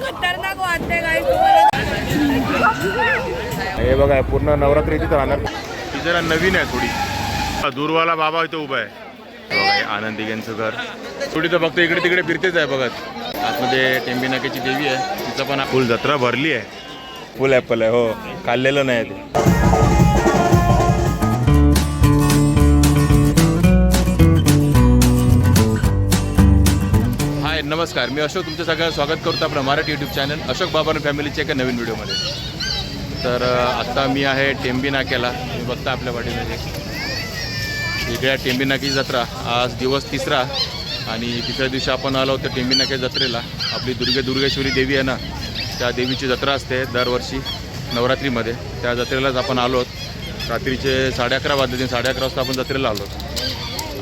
खतरनाक वाटते काय हे बघा पूर्ण नवरात्री तिथे राहणार. ती जरा नवीन आहे थोडी. हा, दूरवाला बाबा इथे उभा आहे. आनंदी यांचं घर. थोडी तर फक्त इकडे तिकडे फिरतेच आहे बघत आतमध्ये टेंबी देवी आहे. तिचं पण फुल जत्रा भरली आहे. फुल ॲपल आहे हो. खाल्लेलं नाही ते. नमस्कार मी अशोक तुमचं सगळं स्वागत करतो आपलं मराठी यूट्यूब चॅनल अशोक बाबान फॅमिलीच्या एका नवीन व्हिडिओमध्ये तर आत्ता मी आहे टेंबी नाक्याला. तुम्ही बघता आपल्या वाडीमध्ये इकडे आहे टेंबी नाकी जत्रा. आज दिवस तिसरा आणि तिसऱ्या दिवशी आपण आलो होतो टेंबी नाक्या जत्रेला. आपली दुर्गे दुर्गेश्वरी देवी आहे ना त्या देवीची जत्रा असते दरवर्षी नवरात्रीमध्ये. त्या जत्रेलाच आपण आलो आहोत. रात्रीचे साडे अकरा वाजले साडे अकरा वाजता आपण जत्रेला आलो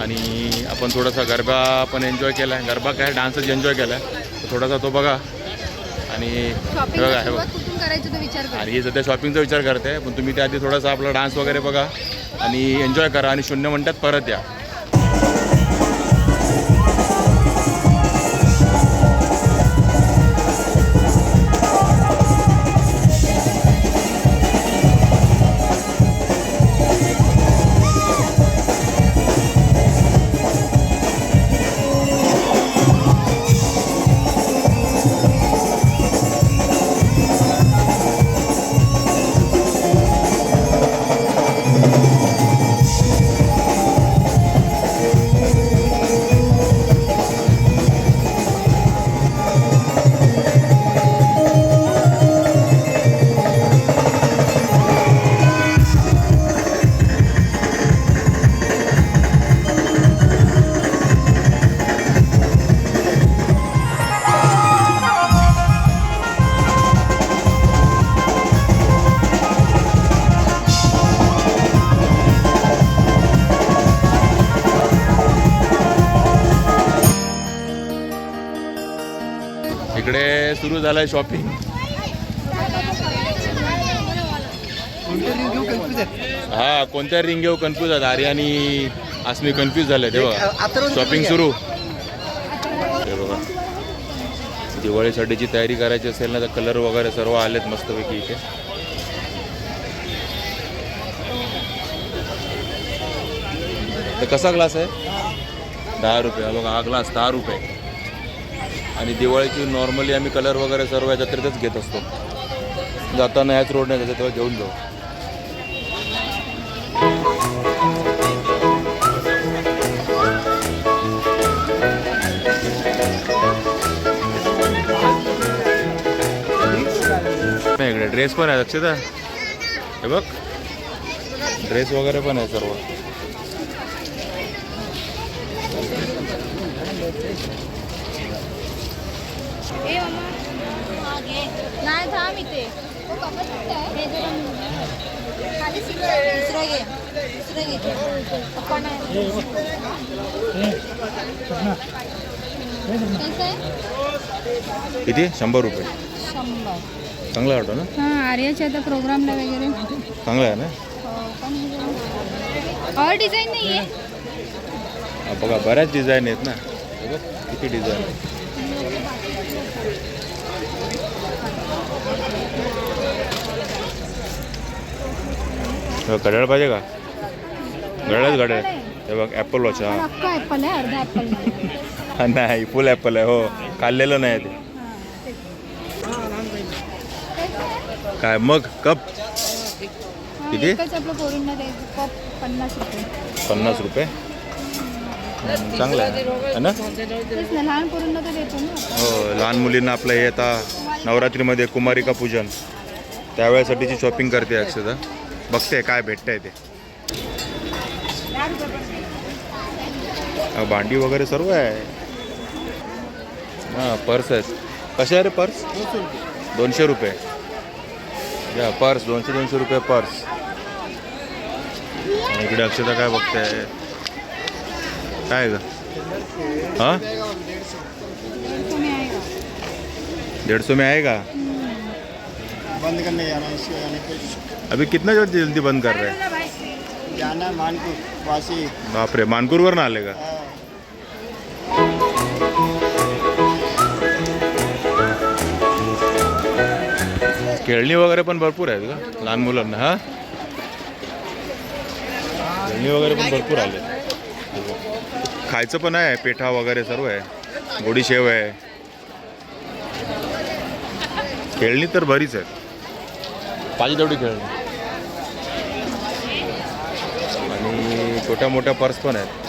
आणि आपण थोडासा गरबा पण एन्जॉय केला आहे गरबा काय डान्सच एन्जॉय केला आहे थोडासा तो बघा. आणि बघा हे बघा. आणि ही सध्या शॉपिंगचा विचार करते पण तुम्ही त्याआधी थोडासा आपला डान्स वगैरे बघा आणि एन्जॉय करा आणि शून्य मिनटात परत या. झालं आहे शॉपिंग हा कोणत्या रिंग घेऊ कन्फ्यूज आहेत? आर्य आणि आसमी कन्फ्यूज झाले तेव्हा. शॉपिंग सुरू. बघा. दिवाळीसाठीची तयारी करायची असेल ना तर कलर वगैरे सर्व आलेत मस्तपैकी इथे. तर कसा ग्लास आहे? दहा रुपये. हा बघा हा ग्लास दहा रुपये. आणि दिवाळीची नॉर्मली आम्ही कलर वगैरे सर्व या जत्रेतच घेत असतो. जाताना ह्याच रोडने जायचं तेव्हा घेऊन जाऊ. नाही इकडे ड्रेस पण आहे लक्षात आहे? हे बघ. ड्रेस वगैरे पण आहे सर्व नाही थांब इथे खाली दुसरं घे दुसरं घे पप्पा नाही कसं आहे किती? शंभर रुपये. चांगलं वाटतं ना? हां आर्याच्या आता प्रोग्रामला वगैरे. चांगलं आहे ना? और डिझाईन नाही आहे हा, बघा बऱ्याच डिझाईन आहेत ना. हे बघ किती डिझाईन घड्याळ पाहिजे का? घड्याळच घड्याळ हे बघ ॲपल वॉच हा. आहे अर्धा नाही. नाही फुल ॲपल आहे हो. खाल्लेलं नाही ते. काय मग कप? किती? एकच आपलं पोरींना द्यायचं कप पन्नास रुपये. पन्नास रुपये? हम्म, चांगलं आहे. है ना? तेच ना लहान पोरींना तर देतो ना. आपण. हो लहान मुलींना आपलं हे आता नवरात्रीमध्ये कुमारिका पूजन. त्यावेळेसाठीची शॉपिंग करते अक्षता बघते काय भेटतंय ते. भांडी वगैरे सर्व आहे. हां पर्स आहेत. कसे आहे रे पर्स? दोनशे रुपये. या पर्स दोनशे दोनशे रुपये पर्स. इकडे अक्षता काय बघते? काय ग? हां? आहे का? डेढ़ सौ में आएगा बंद करने जाना है इसको पे अभी कितना जो जल्दी बंद कर रहे हैं? जाना है? मानपुर वासी। बापरे मानपूरवर ना आले का हाँ। खेळणी वगैरे पण भरपूर आहेत का? लहान मुलांना हा? खेळणी वगैरे पण भरपूर आले खायचं पण आहे पेठा वगैरे सर्व आहे. गोडीशेव आहे. खेळणी तर बरीच आहेत. पाहिजे तेवढी खेळणी आणि छोट्या मोठ्या पर्स पण आहेत.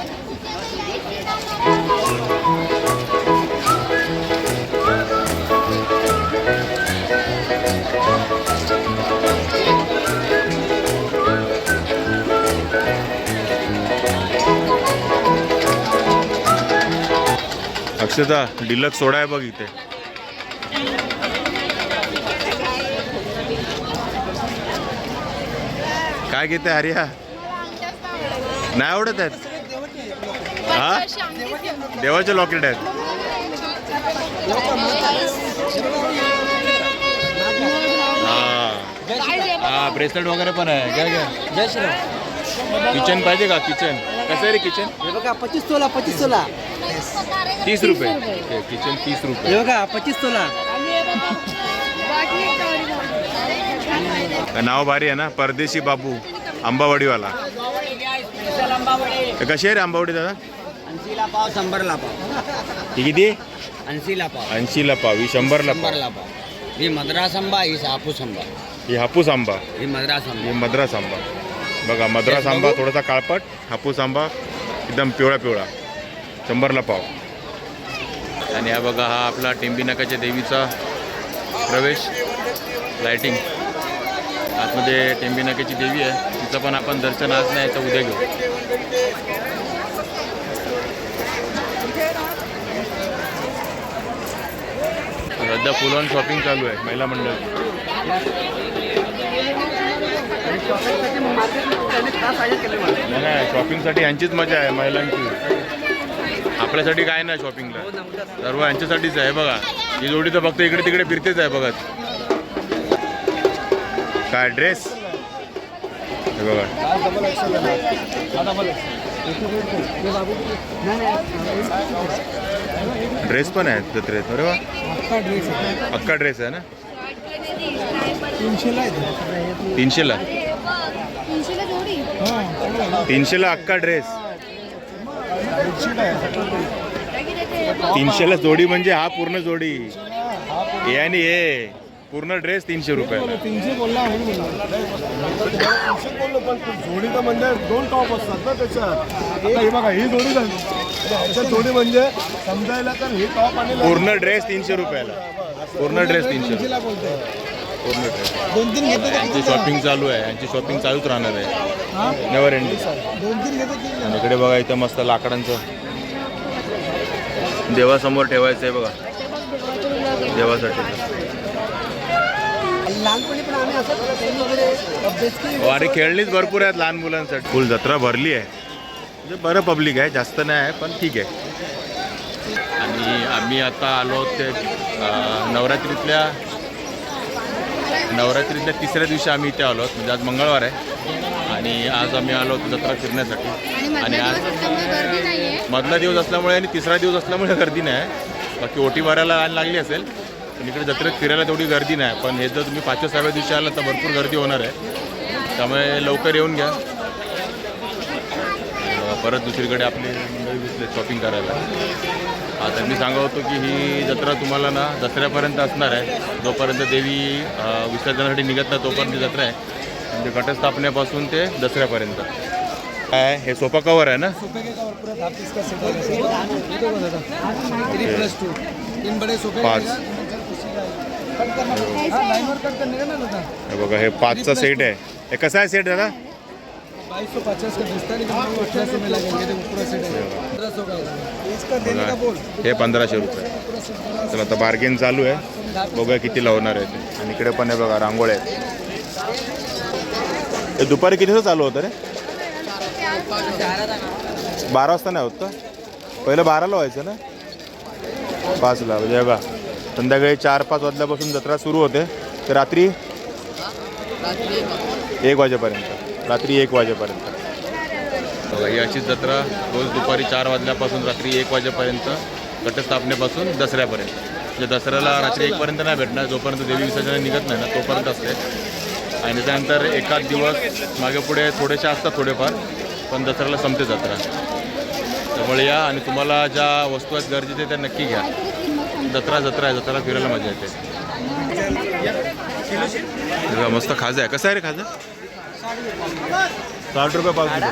अक्षता डिलक्स सोडा आहे बघ इथे. काय घेते हरिया नाही आवडत आहेत? हा? देवाचे लॉकेट आहेत. हा. ब्रेसलेट वगैरे पण आहे. काय काय किचन पाहिजे का? किचन कसं आहे रे किचन हे बघा पच्चीस तोला पच्चीस तोला. तीस रुपये. किचन तीस रुपये. हे बघा पच्चीस तोला. नाव भारी आहे ना? परदेशी बाबू आंबावाडीवाला. हे कशी आहे रे आंबावडी दादा? ऐंशीला पाव शंभरला पाव. ही किती? ऐंशीला पाव. ऐंशीला पाव ही शंभरला शंभरला पाव. ही मद्रास आंबा ही हापूस आंबा. ही हापूस आंबा. ही मद्रास ही आंबा मद्रास आंबा. बघा मद्रास आंबा थोडासा काळपट हापूस आंबा एकदम पिवळा पिवळा. शंभरला पाव. आणि हा बघा हा आपला टेंबी नाकाच्या देवीचा प्रवेश लायटिंग आतमध्ये टेंबी देवी आहे. तिचं पण आपण दर्शन आज नाही तर उद्या घेऊ. सध्या फुल ऑन शॉपिंग चालू आहे महिला मंडळ. नाही नाही शॉपिंगसाठी यांचीच मजा आहे महिलांची. आपल्यासाठी काय नाही शॉपिंगला सर्व यांच्यासाठीच आहे बघा. ही जोडी तर फक्त इकडे तिकडे फिरतेच आहे बघा. काय ड्रेस? हे बघा. ड्रेस पण आहेत जत्रेत बरं वा अक्का ड्रेस आहे ना? तीनशेला? तीनशेला तीनशेला अक्का ड्रेस? तीनशेला जोडी म्हणजे हा पूर्ण जोडी. हे आणि हे पूर्ण ड्रेस तीनशे रुपयाला. तीनशे बोलला म्हणून बोलला. पण जोडी तर म्हणजे दोन टॉप असतात ना त्याच्यात. ही बघा ही जोडी झाली. जोडी म्हणजे समजायला तर ही टॉप आणि पूर्ण ड्रेस तीनशे रुपयाला. पूर्ण ड्रेस तीनशे. पूर्ण ड्रेस. दोन तीन घेतो यांची शॉपिंग चालू आहे. यांची शॉपिंग चालूच राहणार आहे. नेवर एंडिंग दोन तीन घेतो इकडे बघा इथं मस्त लाकडांचं. देवासमोर ठेवायचं आहे बघा. देवासाठी. लहानपणी पण आम्ही असं ट्रेन वगैरे अभ्यास की हो, अरे खेळणीच भरपूर आहेत लहान मुलांसाठी. फुल जत्रा भरली आहे. म्हणजे बरं पब्लिक आहे जास्त नाही आहे पण ठीक आहे. आणि आम्ही आता आलो ते नवरात्रीतल्या नवरात्रीतल्या तिसऱ्या दिवशी आम्ही इथे आलो. म्हणजे आज मंगळवार आहे. आणि आज आम्ही आलो जत्रा फिरण्यासाठी. आणि आज गर्दी नाहीये. मधला दिवस असल्यामुळे आणि तिसरा दिवस असल्यामुळे गर्दी नाही बाकी ओटी भरायला लाईन लागली असेल. पण इकडे जत्रेत फिरायला तेवढी गर्दी नाही पण हे जर तुम्ही पाचव्या सहाव्या दिवशी आला तर भरपूर गर्दी होणार आहे. त्यामुळे लवकर येऊन घ्या. परत दुसरीकडे आपले मंडळी दिसले शॉपिंग करायला. आता मी सांगत होतो की ही जत्रा तुम्हाला ना दसऱ्यापर्यंत असणार आहे. जोपर्यंत देवी विसर्जनासाठी निघत नाही तोपर्यंत ही जत्रा आहे. म्हणजे घटस्थापनेपासून ते दसऱ्यापर्यंत. काय? हे सोफा कवर आहे ना? तो पाँच। बघा हे पाचचा सेट आहे. हे कसा आहे सेट दादा? है पंद्रह सौ का इसका देने का बोल? हे पंधराशे रुपये. चला आता बार्गेन चालू आहे. बघूया किती लावणार आहे ते. आणि इकडे पण आहे बघा रांगोळ्या आहेत. हे दुपारी किती चालू होतं रे? बारा वाजता नाही होत पहिलं बाराला व्हायचं ना? पाचला म्हणजे बघा. संध्याकाळी चार पाच वाजल्यापासून जत्रा सुरू होते. तर रात्री एक वाजेपर्यंत. रात्री एक वाजेपर्यंत. बघा ही अशीच जत्रा रोज दुपारी चार वाजल्यापासून रात्री एक वाजेपर्यंत घटस्थापनेपासून दसऱ्यापर्यंत. म्हणजे दसऱ्याला रात्री एकपर्यंत नाही भेटणार जोपर्यंत देवी विसर्जन निघत नाही ना तोपर्यंत असते. आणि त्यानंतर एकाच दिवस मागे पुढे थोडेसे असतात थोडेफार पण दसऱ्याला संपते जत्रा. त्यामुळे या आणि तुम्हाला ज्या वस्तू आहेत गरजेचे त्या नक्की घ्या. जत्रा जत्रा आहे जत्रा फिरायला मजा येते. बघा, मस्त खाजा आहे. कसं आहे रे खाजा? साठ रुपये पाच रुपये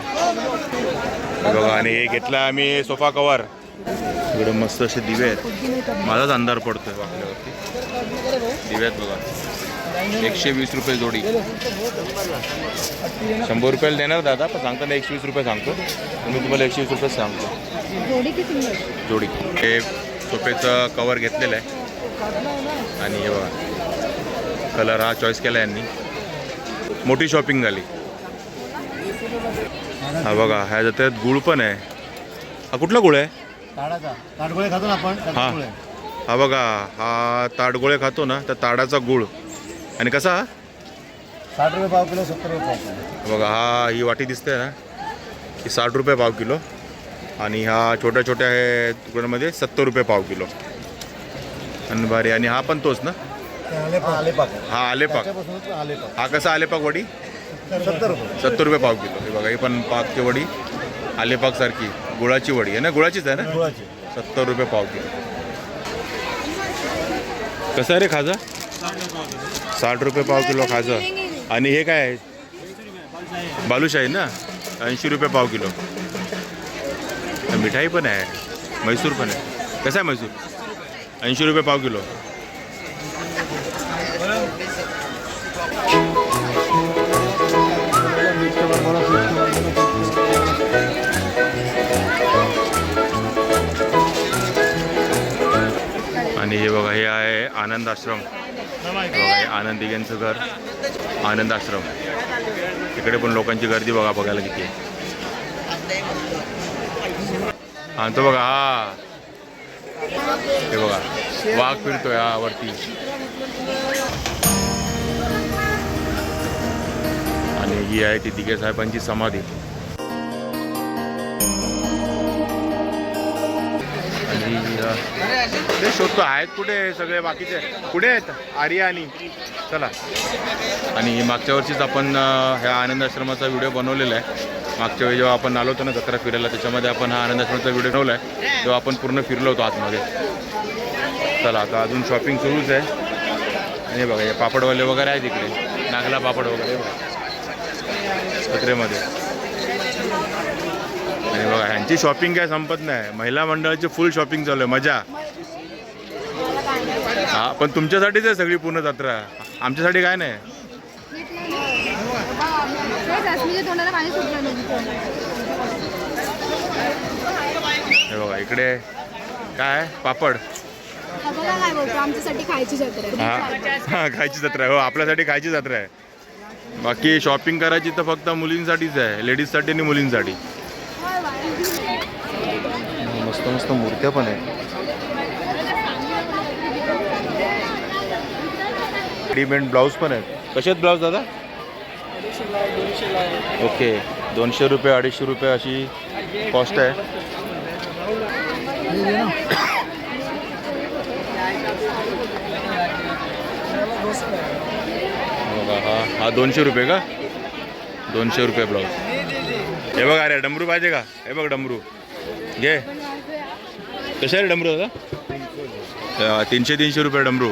बघा आणि हे घेतला आम्ही सोफा कवर इकडे मस्त असे दिवे आहेत. माझाच अंधार पडतोय वाकल्यावरती दिवे आहेत बघा. एकशे वीस रुपये जोडी. शंभर रुपयाला देणार दादा पण सांगताना एकशे वीस रुपये सांगतो. मी तुम्हाला एकशे वीस रुपये सांगतो. जोडी जोडी. हे सोफेचं कवर घेतलेलं आहे. आणि हे बघा. कलर हा चॉईस केला यांनी. मोठी शॉपिंग झाली. हा बघा ह्या जात्यात गुळ पण आहे. हा कुठला गुळ आहे? खातो ना आपण हा. हा बघा हा ताडगोळे खातो ना तर ताडाचा गुळ. आणि कसा? साठ रुपये पाव किलो सत्तर रुपये पाव किलो. बघा हा ही वाटी दिसते ना ही साठ रुपये पाव किलो. आणि हा छोट्या छोट्या हे तुकड्यामध्ये सत्तर रुपये पाव किलो. आणि भारी आणि हा पण तोच ना. हा आलेपाक. हा कसा आलेपाक वडी? सत्तर रुपये. सत्तर रुपये पाव किलो. हे बघा ही पण पाकची वडी. आलेपाक सारखी. गुळाची वडी आहे ना? गुळाचीच आहे ना? गुळाची. सत्तर रुपये पाव किलो. कसं आहे रे खाजा? साठ रुपये पाव किलो खाजा. आणि हे काय आहे? बालुशाही ना? ऐंशी रुपये पाव किलो. मिठाई पण आहे. म्हैसूर पण आहे. कसं आहे म्हैसूर ऐंशी रुपये पाव किलो. आणि हे बघा हे आहे आनंद आश्रम. बघा हे आनंद दिघ्यांचं घर. आनंद आश्रम. इकडे पण लोकांची गर्दी बघा बघायला किती आहे. हा तो बघा हा. हे बघा वाघ फिरतोय हा वरती. आणि ही आहे ती दिगे साहेबांची समाधी. आणि ते शोधतो आहेत कुठे सगळे बाकीचे? कुठे आहेत? आर्या आणि चला. आणि मागच्या वर्षीच आपण ह्या आनंद आश्रमाचा व्हिडिओ बनवलेला आहे. मागच्या वेळी जेव्हा आपण आलो होतो ना जत्रा फिरायला त्याच्यामध्ये आपण हा आनंद व्हिडिओ ठेवला आहे तेव्हा आपण पूर्ण फिरलो होतो आतमध्ये. चला आता अजून शॉपिंग सुरूच आहे. आणि बघा हे पापडवाले वगैरे आहेत इकडे. नागला पापड वगैरे बघा. जत्रेमध्ये. आणि बघा ह्यांची शॉपिंग काय संपत नाही. महिला मंडळाची फुल शॉपिंग चालू आहे. मजा. हा पण तुमच्यासाठीच आहे सगळी पूर्ण जत्रा. आमच्यासाठी काय नाही. तेच अस्मिच्या तोंडाला पाणी सुटलं नाही. हे बघा इकडे काय? आहे? पापड बघा काय बोलतो आमच्यासाठी खायची जत्रा हा. हा खायची जत्रा आहे. हो आपल्यासाठी खायची जत्रा आहे. बाकी शॉपिंग करायची तर फक्त मुलींसाठीच आहे. लेडीजसाठी आणि मुलींसाठी. मस्त मस्त मूर्त्या पण आहेत. रेडीमेड ब्लाऊज पण आहेत. कसे आहेत ब्लाऊज दादा? ओके. दोनशे रुपये अडीचशे रुपये अशी कॉस्ट आहे. बघा हा हा दोनशे रुपये का? दोनशे रुपये ब्लाऊज हे बघ अरे डमरू पाहिजे का? हे बघ डमरू. घे. कशा आहे रे डमरू दादा? तीनशे तीनशे रुपये डमरू.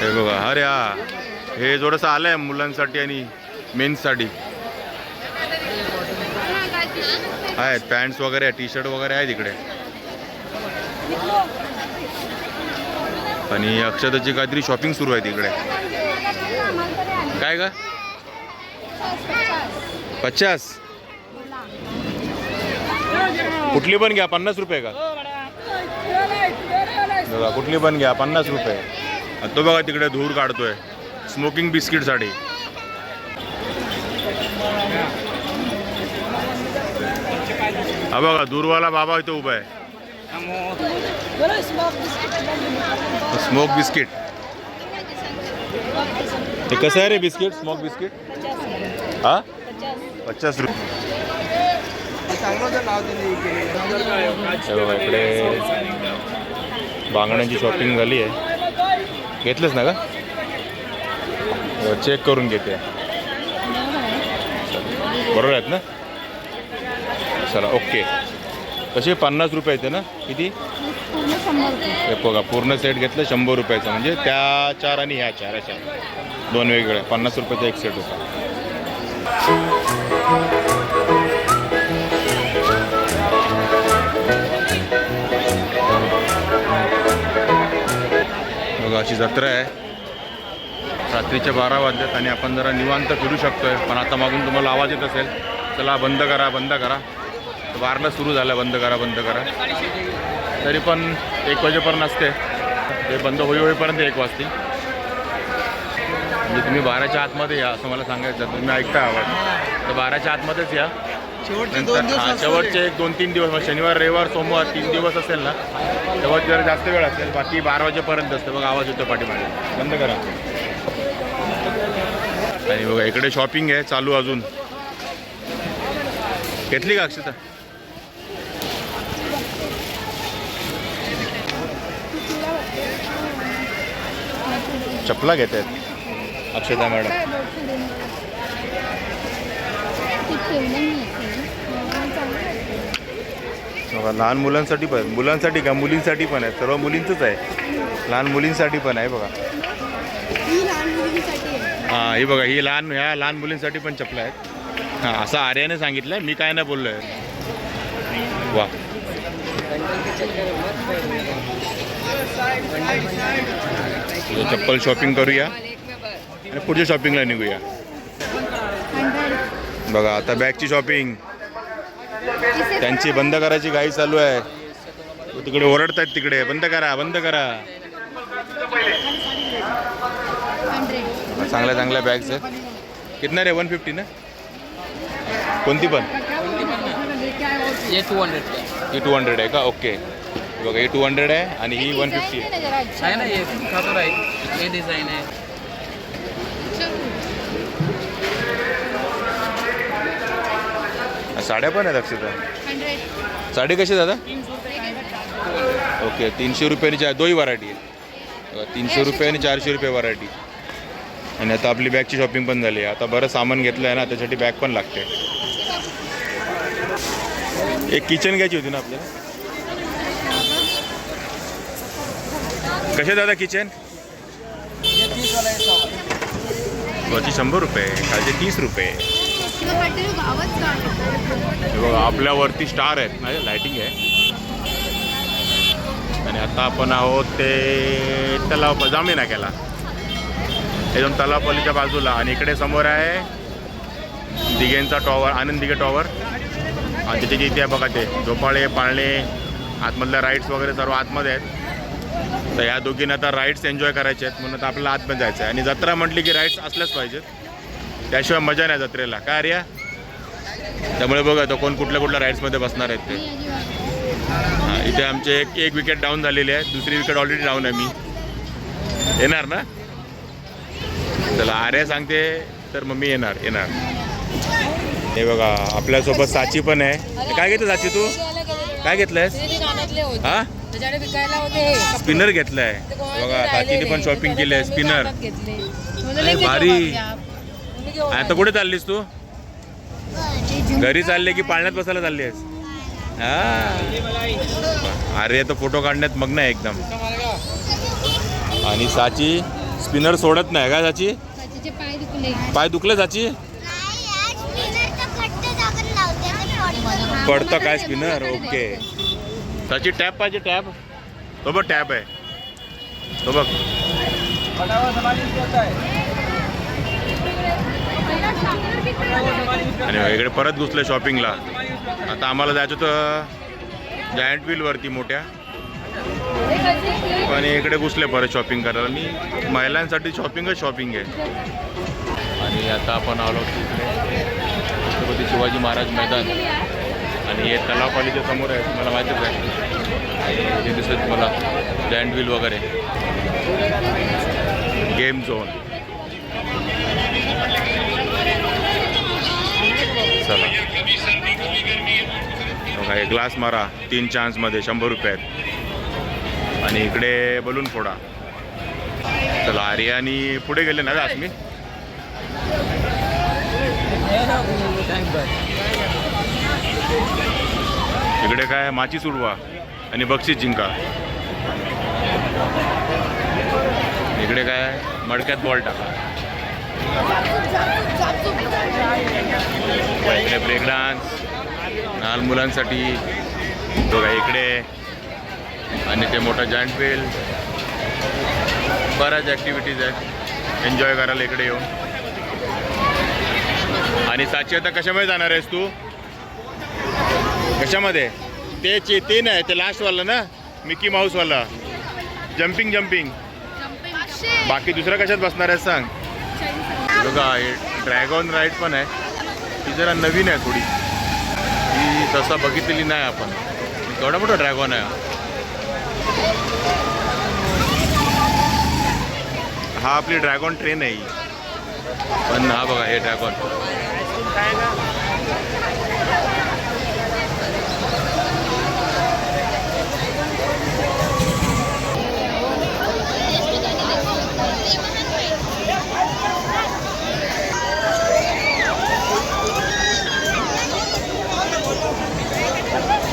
हे बघा अरे हा हे थोडंसं आलं आहे मुलांसाठी आणि मेन्ससाठी. आहेत पॅन्ट्स वगैरे आहे टी शर्ट वगैरे आहेत इकडे आणि अक्षताची काहीतरी शॉपिंग सुरू आहे तिकडे. काय का पचास. कुठली पण घ्या पन्नास रुपये का? बघा कुठली पण घ्या पन्नास रुपये. तो बघा तिकडे धूर काढतोय. स्मोकिंग बिस्किटसाठी हा बघा दूरवाला बाबा इथं उभा आहे. स्मोक बिस्किट हे कसं आहे रे बिस्किट स्मोक बिस्किट हा? पचास रुपये. इकडे बांगड्यांची शॉपिंग झाली आहे. घेतलंच ना का चेक करून घेते. बरोबर आहेत ना? चला ओके कसे पन्नास रुपये येते ना? किती? हे बघा पूर्ण सेट घेतलं शंभर रुपयाचं. म्हणजे त्या चार आणि ह्या चार अशा. दोन वेगवेगळ्या पन्नास रुपयाचा एक सेट होता. बघा अशी जत्रा आहे. रात्रीच्या बारा वाजल्यात आणि आपण जरा निवांत फिरू शकतोय. पण आता मागून तुम्हाला आवाज येत असेल चला बंद करा बंद करा. वारणं सुरू झालं बंद करा बंद करा. तरी पण एक वाजेपर्यंत असते. ते बंद होई होईपर्यंत एक वाजते. म्हणजे तुम्ही बाराच्या आतमध्ये या असं मला सांगायचं तुम्ही ऐकता आवाज. तर बाराच्या आतमध्येच या. नंतर दोन दिवस हां असतो शेवटचे एक दोन तीन दिवस मग शनिवार रविवार सोमवार तीन दिवस असेल ना तेव्हा जरा जास्त वेळ असेल बाकी बारा वाजेपर्यंत असतं. बघा आवाज येतो पाठीमागे. बंद करा. आणि बघा इकडे शॉपिंग आहे चालू अजून. घेतली का अक्षता? चपला घेत आहेत. अक्षता मॅडम. बघा लहान मुलांसाठी पण मुलांसाठी का? मुलींसाठी पण आहे. सर्व मुलींचंच आहे. लहान मुलींसाठी पण आहे बघा. ही आहे. हां बघा ही लहान ह्या लहान मुलींसाठी पण चपला आहेत. हां असं आर्याने सांगितलं मी काय नाही बोललो आहे वा चप्पल शॉपिंग करूया. आणि पुढच्या शॉपिंगला निघूया. बघा आता बॅगची शॉपिंग त्यांची बंद करायची घाई चालू आहे. तिकडे ओरडतायत तिकडे. बंद करा बंद करा. चांगल्या चांगल्या बॅग्स आहेत. कितना रे? वन फिफ्टी ना? कोणती पण? ये टू हंड्रेड ही टू हंड्रेड आहे का? ओके बघा ही टू हंड्रेड आहे आणि ही वन फिफ्टी आहे आहे ना ये खातो राईट ये डिझाईन आहे साड्या पण आहेत अक्षता. साडी कशी दादा? ओके तीनशे रुपयानी चार दोही व्हरायटी आहे तीनशे रुपये आणि चारशे रुपये व्हरायटी आणि आता आपली बॅगची शॉपिंग पण झाली आहे. आता बरं सामान घेतलं आहे ना त्यासाठी बॅग पण लागते. एक किचन घ्यायची होती ना आपल्याला? कसे दादा किचन वरची शंभर रुपये खालचे तीस रुपये. बघा आपल्यावरती स्टार आहेत. म्हणजे लायटिंग आहे. आणि आता आपण आहोत ते तलाव जामी नाक्याला एकदम तलावपल्लीच्या बाजूला. आणि इकडे समोर आहे दिघेंचा टॉवर आनंद दिघे टॉवर आणि तिथे इथे बघा ते झोपाळे पाळणे आतमधल्या राईड्स वगैरे सर्व आतमध्ये आहेत. तर या दोघींना आता राईड्स एन्जॉय करायचे आहेत. म्हणून आता आपल्याला आतमध्ये जायचं आहे आणि जत्रा म्हटली की राईड्स असल्याच पाहिजेत. त्याशिवाय मजा नाही जत्रेला. काय आर्या? त्यामुळे बघा तो कोण कुठल्या कुठल्या राईड्समध्ये बसणार आहेत ते. हां इथे आमचे एक एक विकेट डाऊन झालेली आहे. दुसरी विकेट ऑलरेडी डाऊन आहे मी. येणार ना? चला आर्या सांगते तर मग मी येणार येणार. हे बघा आपल्यासोबत साची पण आहे. काय घेतं साची तू? काय घेतलंयस? हा? स्पिनर घेतलाय. बघा साचीने पण शॉपिंग केली आहे स्पिनर अरे आता कुठे चाललीस तू? घरी चालले की पाळण्यात बसायला चालली आहेस? हा. अरे तर फोटो काढण्यात मग्न आहे एकदम. आणि साची स्पिनर सोडत नाही का साची? त्याचे पाय दुखले. पाय दुखले साची? पडतं काय स्पिनर? ओके. साची टॅप पाहिजे टॅप. तो बघ टॅप आहे. तो बघ. आणि इकडे परत घुसलं शॉपिंगला आता आम्हाला जायचं होतं जायंट व्हीलवरती मोठ्या. पण इकडे घुसले परत शॉपिंग करायला. आणि महिलांसाठी शॉपिंगच शॉपिंग आहे. आणि आता आपण आलो तिकडे. छत्रपती शिवाजी महाराज मैदान. आणि हे तलाव कॉलेजच्या समोर आहे तुम्हाला माहितीच आहे. आणि ते दिसत तुम्हाला जायंट व्हील वगैरे. गेम झोन बघा हे ग्लास मारा. तीन चान्समध्ये शंभर रुपयात आणि इकडे बलून फोडा. चला आर्यानी पुढे गेले ना आज मी इकडे काय माची उडवा आणि बक्षीस जिंका. इकडे काय मडक्यात बॉल टाका. इकडे ब्रेक डान्स लहान मुलांसाठी बघा इकडे. आणि ते मोठा जॉईंट व्हील बऱ्याच ॲक्टिव्हिटीज आहेत. एन्जॉय करायला इकडे येऊन. आणि साची आता कशामध्ये जाणार आहेस तू? कशामध्ये? ते चे ते नाही ते लास्टवालं ना? मिकी माऊसवाला जम्पिंग जम्पिंग बाकी दुसरा कशात बसणार आहे सांग? बघा ड्रॅगॉन राईड पण आहे. ती जरा नवीन आहे थोडी. तसा बघितलेली नाही आपण. केवढा मोठा ड्रॅगॉन आहे हा. आपली ड्रॅगॉन ट्रेन आहे ही. पण हा बघा हे ड्रॅगॉन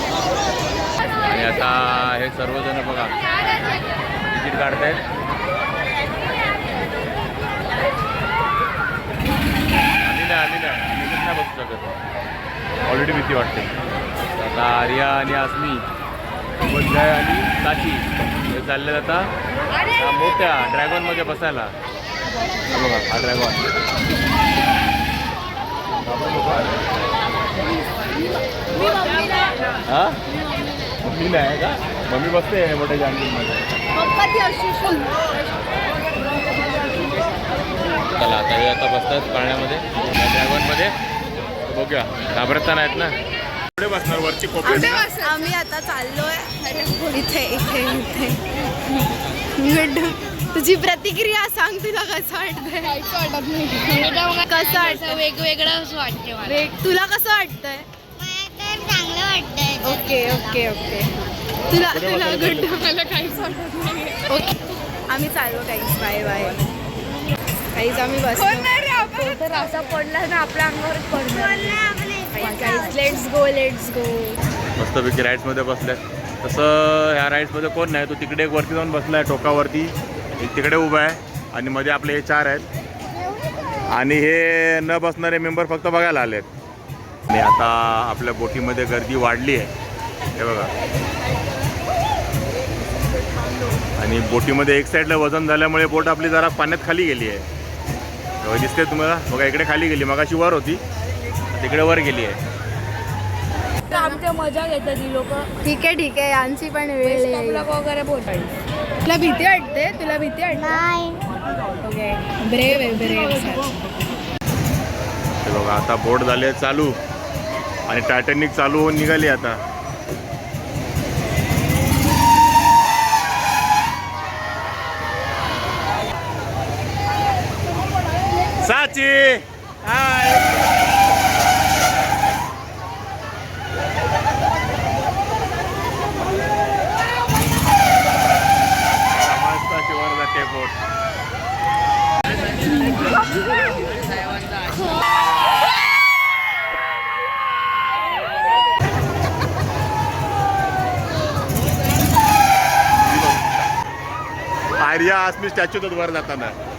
आणि आता हे सर्वजण बघा. तिकीट काढतायत. आम्ही नाही नाही आम्ही पण नाही शकत. ऑलरेडी भीती वाटते. आता आर्या आणि आसमी सोबत आणि काची हे चालले आता. त्या मोठ्या ड्रॅगॉनमध्ये बसायला. बघा हा ड्रॅगॉन मम्मी नाही का? मम्मी बसते मोठ्या जानकीमध्ये चला आता हे आता बसतात पाळण्यामध्ये ड्रॅगनमध्ये बघूया घाबरता नाहीत ना? पुढे बसणार वरची कोपरी आम्ही आता चाललोय. इथे इथे इथे. गुड तुझी प्रतिक्रिया सांग तुला कसं वाटतंय? वाटत नाही. कसं वाटतं वेगवेगळं असं वाटते तुला कसं वाटतंय? तर चांगलं वाटतंय. Okay okay okay. तुला तुला गुड मला काहीच वाटत नाही ओके. आम्ही चाललो काहीच बाय बाय काहीच आम्ही बसलो. तर असा पडला ना आपल्या अंगावर पडला. लेट्स गो लेट्स गो मस्तपैकी राईड्समध्ये बसल्यात. तसं ह्या राईड्समध्ये कोण नाही तो तिकडे एक वरती जाऊन बसला आहे टोकावरती. एक तिकडे उभा आहे आणि मध्ये आपले हे चार आहेत. आणि हे न बसणारे मेंबर फक्त बघायला आलेत. आणि आता आपल्या बोटीमध्ये गर्दी वाढली आहे. हे बघा. आणि बोटीमध्ये एक साईडला वजन झाल्यामुळे बोट आपली जरा पाण्यात खाली गेली आहे. तेव्हा दिसते तुम्हाला? बघा इकडे खाली गेली. मगाशी वर होती. तिकडे वर गेली आहे. आमच्या मजा घेतात ही लोक. ठीक आहे ठीक आहे. यांची पण वेळ आहे. वगैरे बोटाळी तुला भीती वाटते? तुला भीती वाटते? नाही. ओके. ब्रेव आहे ब्रेव बघा आता बोट झाले चालू. आणि टायटॅनिक चालू होऊन निघाली आता. साची वर जाते आर्या आसमी स्टॅच्यू तर वर जाताना.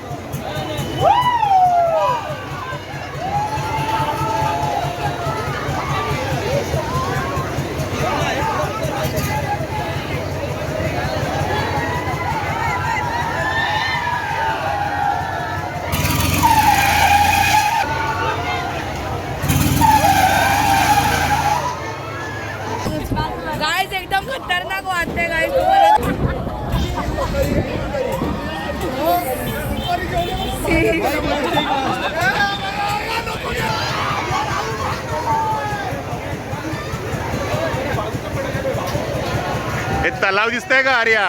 का आर्या?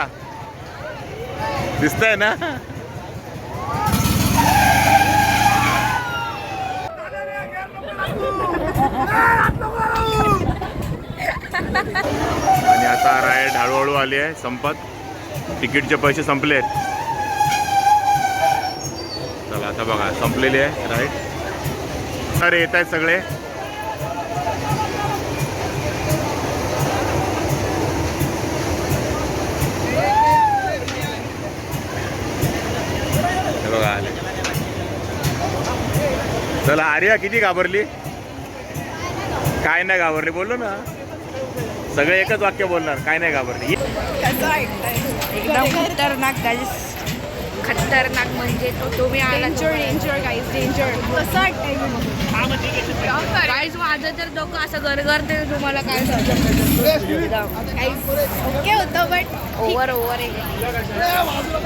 दिसतंय ना? आणि आता राईड हळूहळू आली आहे संपत. तिकीटचे पैसे संपले आहेत चला आता बघा संपलेली आहे राईड. अरे येत आहेत सगळे. बघा. आले चला आर्या किती घाबरली? काय नाही घाबरली बोललो ना. सगळे एकच वाक्य बोलणार काय नाही घाबरली. एकदम खतरनाक खतरनाक म्हणजे तो तुम्ही आला डेंजर डेंजर गाईस डेंजर कसं वाटतंय गाईस माझं तर डोकं असं गरगरते तुम्हाला काय ओके होतं बट ओव्हर ओव्हर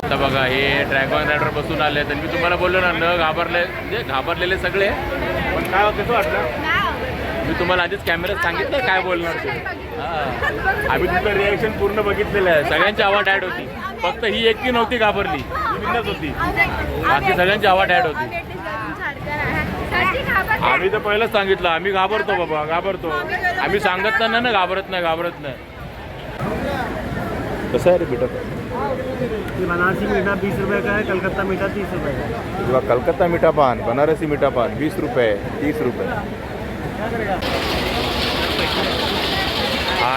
आता बघा हे ड्रॅगन रायडर बसून आले तर मी तुम्हाला बोललो ना न घाबरले म्हणजे घाबरलेले सगळे पण काय कसं वाटलं? मी तुम्हाला आधीच कॅमेऱ्यात सांगितलं काय बोलणार ते. हा. आम्ही तुमचं रिॲक्शन पूर्ण बघितलेलं आहे. सगळ्यांची आवाज ॲड होती. फक्त ही एकटी नव्हती घाबरली. ही बिंदास होती. बाकी सगळ्यांची आवाज ॲड होती. आम्ही तर पहिलंच सांगितलं. आम्ही घाबरतो बाबा घाबरतो. आम्ही सांगत नाही ना घाबरत नाही घाबरत नाही. कसं आहे रे बेटा बनारसी मीठा बीस रुपए का है कलकत्ता मीठा तीस रुपए का कलकत्ता मिठा पान बनारसी मिठा पान वीस रुपये तीस रुपये. हा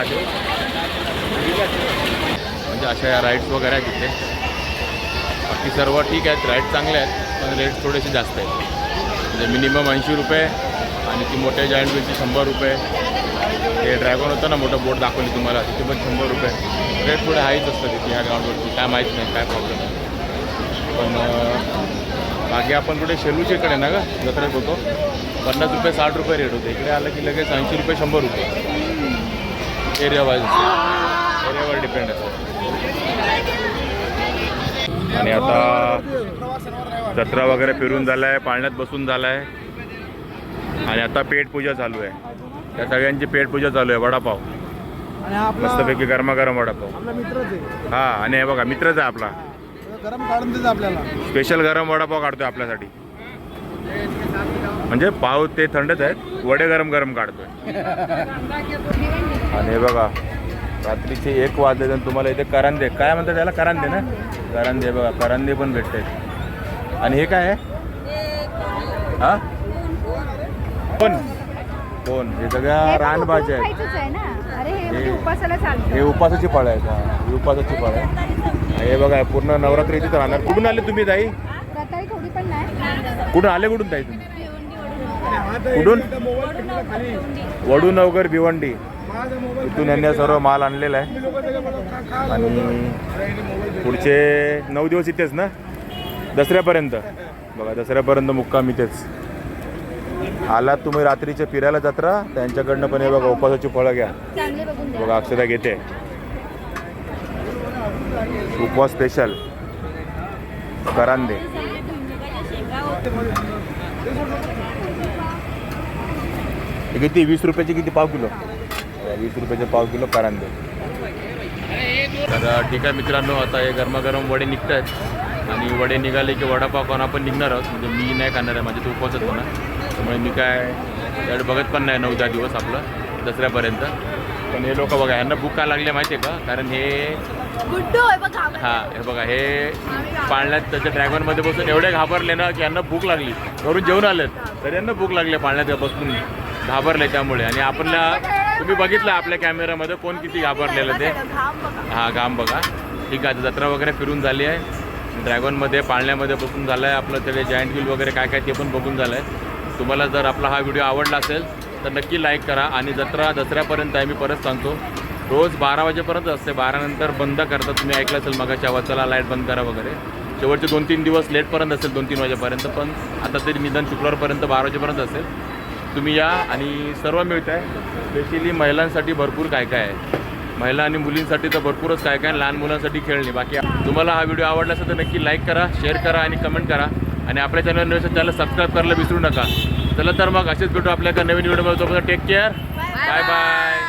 देऊ. म्हणजे अशा या राईड्स वगैरे आहेत तिथे बाकी सर्व ठीक आहेत राईड चांगले आहेत पण रेट थोडेसे जास्त आहेत. म्हणजे मिनिमम ऐंशी रुपये आणि ती मोठ्या जॉईंट व्हीलची शंभर रुपये. हे ड्रॅगन होतं ना मोठं बोट दाखवली तुम्हाला तिथे पण शंभर रुपये. रेट थोडे हाईच असतं तिथे ह्या ग्राउंडवरती काय माहीत नाही काय प्रॉब्लेम आहे. पण बाकी मागे आपण कुठे शेलूच्याकडे ना का जत्रेत होतो. पन्नास रुपये साठ रुपये रेट होते. इकडे आलं की लगेच ऐंशी रुपये शंभर रुपये. एरिया वाईज एरियावर डिपेंड असतं आणि आता जत्रा वगैरे फिरून झाला आहे पाळण्यात बसून झाला आहे आणि आता पेट पूजा चालू आहे. त्या सगळ्यांची पेट पूजा चालू आहे वडापाव. मस्तपैकी गरमागरम वडापाव. हा आणि हे बघा मित्रच आहे आपला. गरम काढून आपल्याला. स्पेशल गरम वडापाव काढतोय आपल्यासाठी. म्हणजे पाव ते थंडच आहेत. वडे गरम गरम काढतोय. आणि हे बघा रात्रीचे एक वाजले तर तुम्हाला इथे करांदे. काय म्हणतात त्याला? करांदे ना? करांदे बघा करांदे पण भेटत. आणि हे काय आहे? हा? कोण? कोण? हे सगळ्या रानभाज्या आहेत. आहे हे म्हणजे हे उपासाची फळं आहेत हा. ही उपासाची फळं आहे हे बघा पूर्ण नवरात्री इथेच राहणार. कुठून आले तुम्ही ताई? कुठून आले कुठून ताई तुम्ही? कुठून? वडू नवगर भिवंडी. इथून यांनी सर्व माल आणलेला आहे. आणि पुढचे नऊ दिवस इथेच ना? दसऱ्यापर्यंत? बघा दसऱ्यापर्यंत मुक्काम इथेच. आलात तुम्ही रात्रीचे फिरायला जत्रा? त्यांच्याकडनं पण हे बघा उपासाची फळं घ्या. चांगले बघून द्या. बघा अक्षता घेते. उपवास स्पेशल करांदे. किती? वीस रुपयाचे किती? पाव किलो. वीस रुपयाचे पाव किलो करांदे तर ठीक आहे मित्रांनो आता हे गरमागरम वडे निघत आहेत आणि वडे निघाले की वडापाव खाऊन आपण निघणार आहोत. म्हणजे मी नाही खाणार आहे माझे तो उपवासच म्हणा. त्यामुळे मी काय त्याकडे बघत पण नाही नऊ दहा दिवस आपलं दसऱ्यापर्यंत. पण हे लोक बघा ह्यांना भूक का लागले माहिती आहे का? कारण हे गुड्डू आहे बघा हा हे बघा हे पाळण्यात त्याच्या ड्रॅगनमध्ये बसून एवढे घाबरले ना की यांना भूक लागली. घरून जेवण आलेत तर यांना भूक लागली पाळण्यात बसून. घाबरले त्यामुळे. आणि आपण तुम्ही बघितलं आपल्या कॅमेऱ्यामध्ये कोण किती घाबरलेलं ते? हां हा घाम बघा. ठीक आहे जत्रा वगैरे फिरून झाली आहे. ड्रॅगनमध्ये पाळण्यामध्ये बसून झालं आहे आपलं त्याचे जायंट व्हील वगैरे काय काय ते पण बघून झालं आहे तुम्हाला जर आपला हा व्हिडिओ आवडला असेल तर नक्की लाईक करा. आणि जत्रा दसऱ्यापर्यंत आहे मी परत सांगतो. रोज बारा वाजेपर्यंत असते. बारानंतर बंद करता तुम्ही ऐकलं असेल मगाच्या आवाज लाइट बंद करा वगैरे. शेवटचे दोन तीन दिवस लेटपर्यंत असेल दोन तीन वाजेपर्यंत. पण आता तरी निदान शुक्रवारपर्यंत बारा वाजेपर्यंत असेल. तुम्ही या आणि सर्व मिळत आहे स्पेशली महिलांसाठी भरपूर काय काय आहे. महिला आणि मुलींसाठी तर भरपूरच काय काय लहान मुलांसाठी खेळणी बाकी तुम्हाला हा व्हिडिओ आवडला असेल तर नक्की लाईक करा शेअर करा आणि कमेंट करा. आणि आपल्या चॅनल नवीन चॅनल सबस्क्राईब करायला विसरू नका. चला तर मग असेच भेटू आपल्या एका नवीन व्हिडिओमध्ये टेक केअर बाय बाय